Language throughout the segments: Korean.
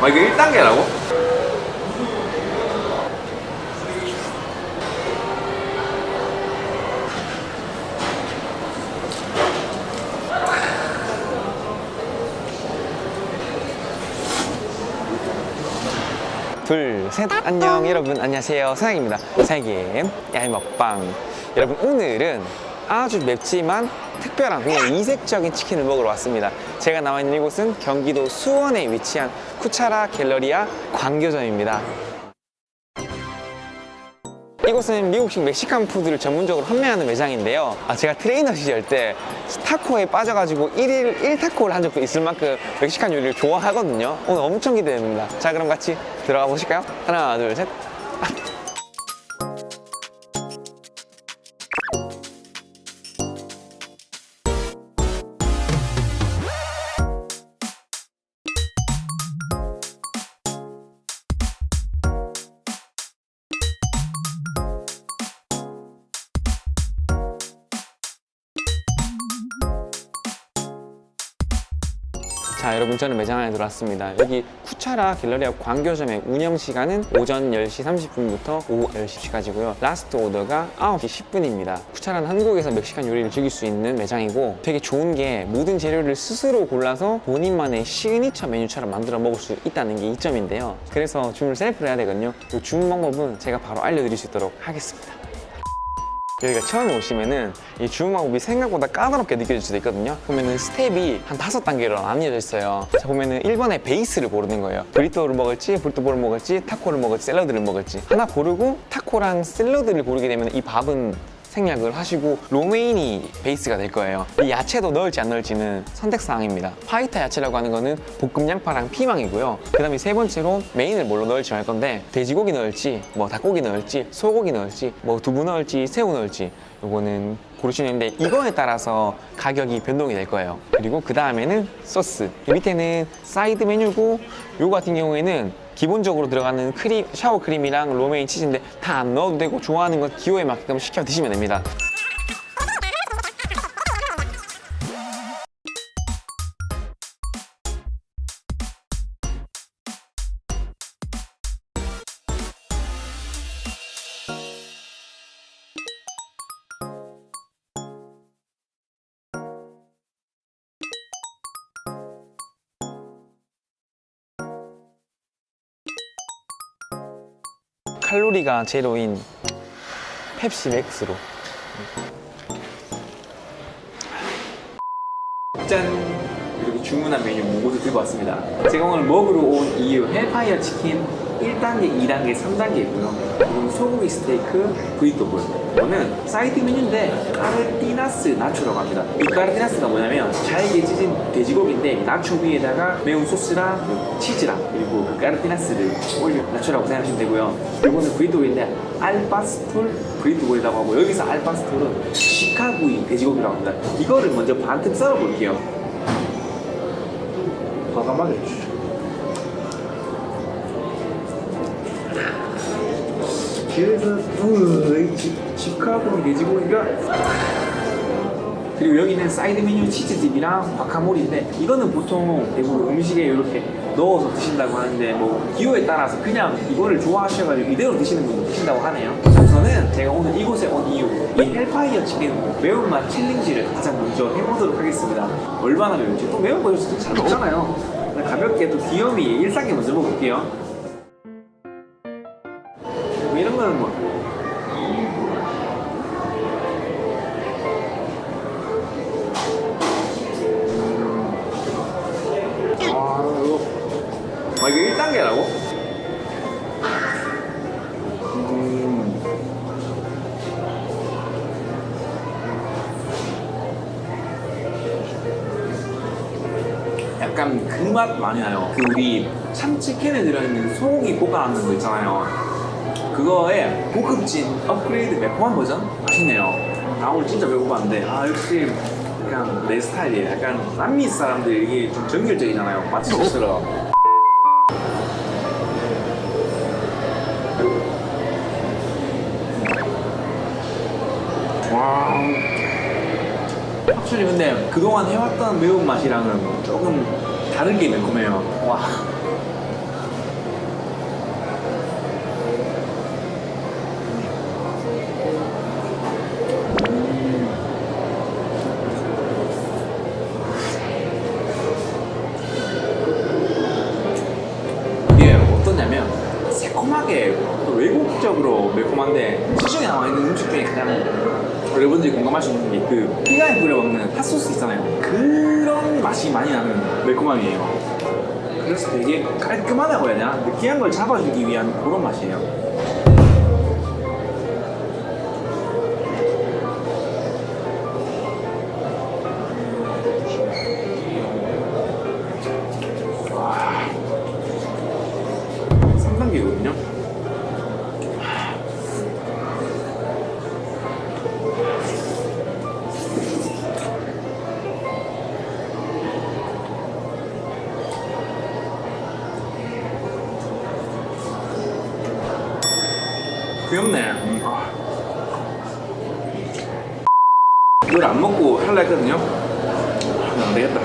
아 이게 1단계라고? 둘, 셋. 안녕, 여러분. 안녕하세요. 사장입니다. 사장님, 얄먹방. 여러분, 오늘은 아주 맵지만 특별한 그냥 이색적인 치킨을 먹으러 왔습니다. 제가 나와 있는 이곳은 경기도 수원에 위치한 쿠차라 갤러리아 광교점입니다. 이곳은 미국식 멕시칸 푸드를 전문적으로 판매하는 매장인데요. 아, 제가 트레이너 시절 때 타코에 빠져가지고 1일 1타코를 한 적도 있을 만큼 멕시칸 요리를 좋아하거든요. 오늘 엄청 기대됩니다. 자, 그럼 같이 들어가 보실까요? 하나, 둘, 셋. 자, 여러분 저는 매장 안에 들어왔습니다. 여기 쿠차라 갤러리아 광교점의 운영 시간은 오전 10시 30분부터 오후 10시까지고요. 라스트 오더가 9시 10분입니다. 쿠차라는 한국에서 멕시칸 요리를 즐길 수 있는 매장이고 되게 좋은 게 모든 재료를 스스로 골라서 본인만의 시그니처 메뉴처럼 만들어 먹을 수 있다는 게 이점인데요. 그래서 주문을 셀프로 해야 되거든요. 이 주문 방법은 제가 바로 알려드릴 수 있도록 하겠습니다. 여기가 처음 오시면은 이 주문 방법이 생각보다 까다롭게 느껴질 수도 있거든요. 보면은 스텝이 한 다섯 단계로 나뉘어져 있어요. 자, 보면은 1번에 베이스를 고르는 거예요. 브리또를 먹을지, 브리또볼을 먹을지, 타코를 먹을지, 샐러드를 먹을지. 하나 고르고 타코랑 샐러드를 고르게 되면 이 밥은 생략을 하시고 로메인이 베이스가 될 거예요. 이 야채도 넣을지 안 넣을지는 선택사항입니다. 파이타 야채라고 하는 거는 볶음 양파랑 피망이고요. 그 다음에 세 번째로 메인을 뭘로 넣을지 할 건데 돼지고기 넣을지 뭐 닭고기 넣을지 소고기 넣을지 뭐 두부 넣을지 새우 넣을지 요거는 고르시면 되는데 이거에 따라서 가격이 변동이 될 거예요. 그리고 그 다음에는 소스. 이 밑에는 사이드 메뉴고 요거 같은 경우에는 기본적으로 들어가는 크림, 샤워 크림이랑 로메인 치즈인데 다 안 넣어도 되고 좋아하는 건 기호에 맞게끔 시켜 드시면 됩니다. 칼로리가 제로인 펩시 맥스로 짠! 이렇게 주문한 메뉴 모두 들고 왔습니다. 제가 오늘 먹으러 온 이유 헬파이어 치킨 1단계, 2단계, 3단계 있고요. 이건 소고기 스테이크 브이토볼. 이거는 사이드 메뉴인데 까르티나스 나초라고 합니다. 이 까르티나스가 뭐냐면 잘게 찢은 돼지고기인데 나초 위에다가 매운 소스랑 치즈랑 그리고 그 까르티나스를 올려 나초라고 생각하시면 되고요. 이거는 브이토볼인데 알파스톨 브이토볼이라고 하고 여기서 알파스톨은 시카구이 돼지고기라고 합니다. 이거를 먼저 반틈 썰어 볼게요. 과감하게 주죠. 그래서 시카고 돼지고기가 그리고 여기는 사이드 메뉴 치즈집이랑 과카몰인데 이거는 보통 대부분 음식에 이렇게 넣어서 드신다고 하는데 뭐 기호에 따라서 그냥 이거를 좋아하셔가지고 이대로 드시는 분도 계신다고 하네요. 우선은 제가 오늘 이곳에 온 이유 이 헬파이어 치킨 매운맛 챌린지를 가장 먼저 해보도록 하겠습니다. 얼마나 매운지 또 매운 거 요새 잘 먹잖아요. 가볍게 또 귀요미 1단계 먼저 먹을게요. 거는 뭐 아, 이거. 아, 이거 1단계라고? 음. 약간 그 맛 많이 나요. 그 우리 참치캔에 들어있는 소고기 볶아놓는 거 있잖아요. 그거에 고급진 업그레이드 매콤한 버전? 맛있네요. 아, 오늘 진짜 배고팠는데. 아, 역시 그냥 내 스타일이에요. 약간 남미 사람들 이게 좀 정열적이잖아요. 마치 저처럼. 와. 확실히 근데 그동안 해왔던 매운맛이랑은 조금 다른 게 매콤해요. 와. 전체적으로 매콤한데 시중에 나와 있는 음식 중에 가장 여러분들이 공감할 수 있는 게 그 피자에 뿌려 먹는 핫소스 있잖아요. 그런 맛이 많이 나는 매콤함이에요. 그래서 되게 깔끔하다고 해야 되나? 느끼한 걸 잡아주기 위한 그런 맛이에요. 귀엽네. 음, 아. 이걸 안 먹고 할라 했거든요? 아, 안 되겠다.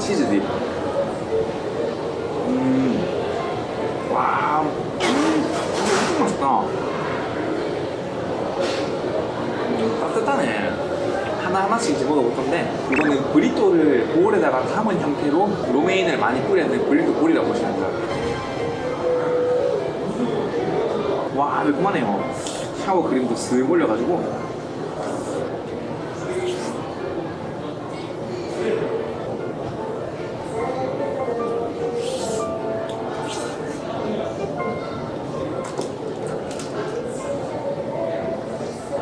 치즈 딥. 하나하나씩 이제 먹어볼 건데, 이거는 브리또를 볼에다가 담은 형태로 로메인을 많이 뿌려는 브리또 볼이라고 보시면 돼요. 와, 매콤하네요. 샤워 그림도 쓱 올려가지고.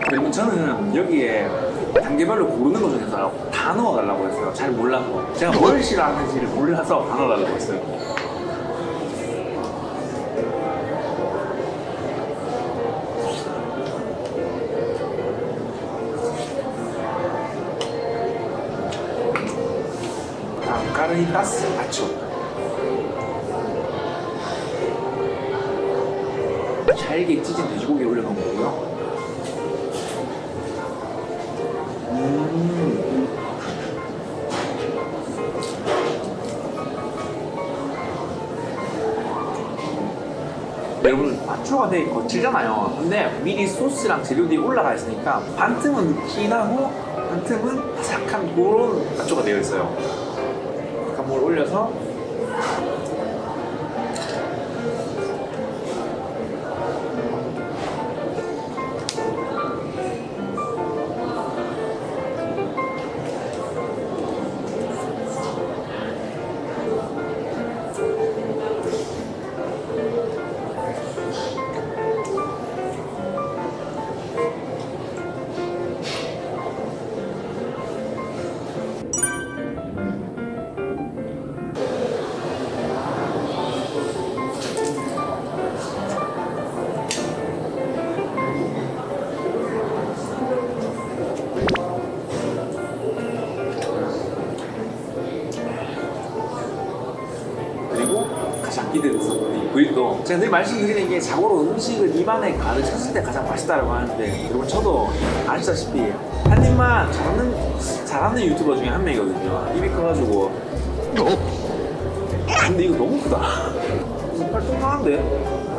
그리고 저는 여기에 단계별로 고르는 것 중에서 다 넣어달라고 했어요. 잘 몰라서. 제가 뭘 싫어하는지를 몰라서 다 넣어달라고 했어요. 다음 까르니타스 아초. 잘게 찢은 돼지고기 올려 여러분 마초가 되게 거칠잖아요. 근데 미리 소스랑 재료들이 올라가 있으니까 반 틈은 느끼하고 반 틈은 바삭한 그런 마초가 되어 있어요. 약간 뭘 올려서 제가 늘 말씀드리는 게 자고로 음식을 입안에 가득 찼을 때 가장 맛있다라고 하는데 여러분 저도 아시다시피 한 입만 잘하는 잘하는 유튜버 중에 한 명이거든요. 입이 커가지고. 근데 이거 너무 크다. 정말 뚱뚱한데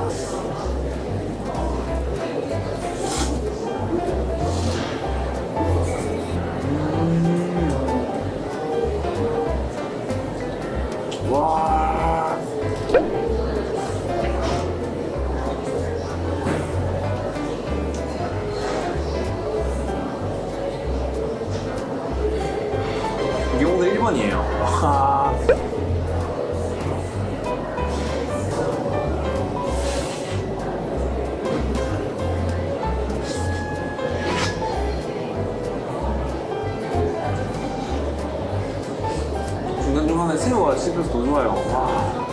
새우가 씹혀서 더 좋아요. 와.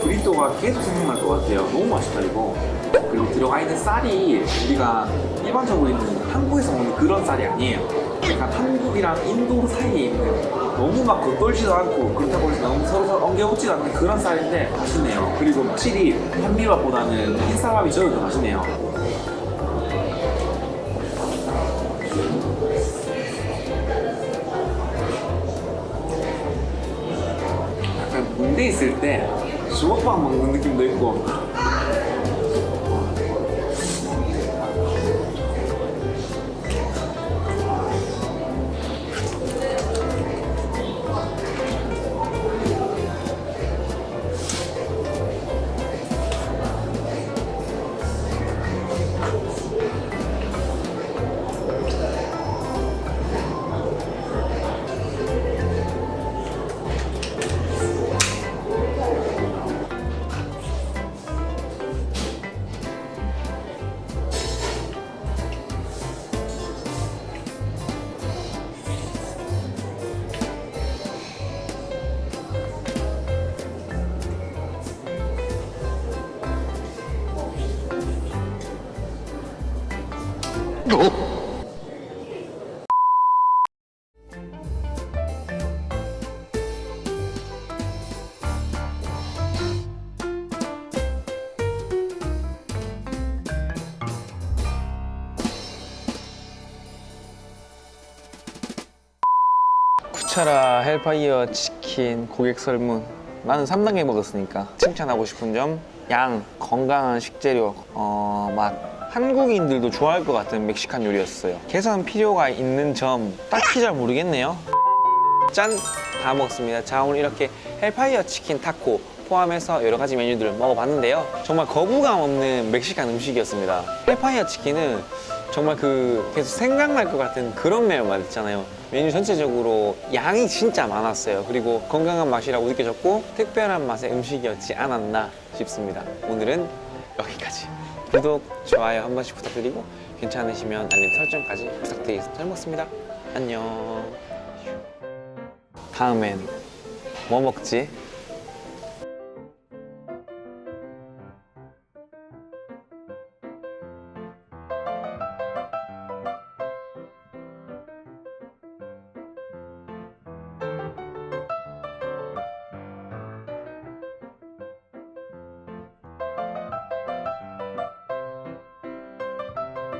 브리또가 계속 생각날 것 같아요. 너무 맛있다 이거. 그리고 들어가 있는 쌀이 우리가 일반적으로 있는 한국에서 먹는 그런 쌀이 아니에요. 약간 한국이랑 인도 사이에 있는 너무 막 겉돌지도 않고 그렇다고 해서 너무 서로 서로 엉겨붙지도 않는 그런 쌀인데 맛있네요. 그리고 확실히 현미밥보다는 흰쌀밥이 저는 더 맛있네요. 약간 군대 있을 때 주먹밥 먹는 느낌도 있고 쿠차라 헬파이어 치킨 고객 설문. 나는 3단계 먹었으니까 칭찬하고 싶은 점 양, 건강한 식재료, 어, 맛 한국인들도 좋아할 것 같은 멕시칸 요리였어요 개선 필요가 있는 점 딱히 잘 모르겠네요 짠! 다 먹었습니다 자 오늘 이렇게 헬파이어 치킨 타코 포함해서 여러 가지 메뉴들을 먹어봤는데요 정말 거부감 없는 멕시칸 음식이었습니다 헬파이어 치킨은 정말 그 계속 생각날 것 같은 그런 매운맛 있잖아요. 메뉴 전체적으로 양이 진짜 많았어요. 그리고 건강한 맛이라고 느껴졌고 특별한 맛의 음식이었지 않았나 싶습니다. 오늘은 여기까지. 구독, 좋아요 한 번씩 부탁드리고 괜찮으시면 알림 설정까지 부탁드리겠습니다. 잘 먹습니다. 안녕. 다음엔 뭐 먹지?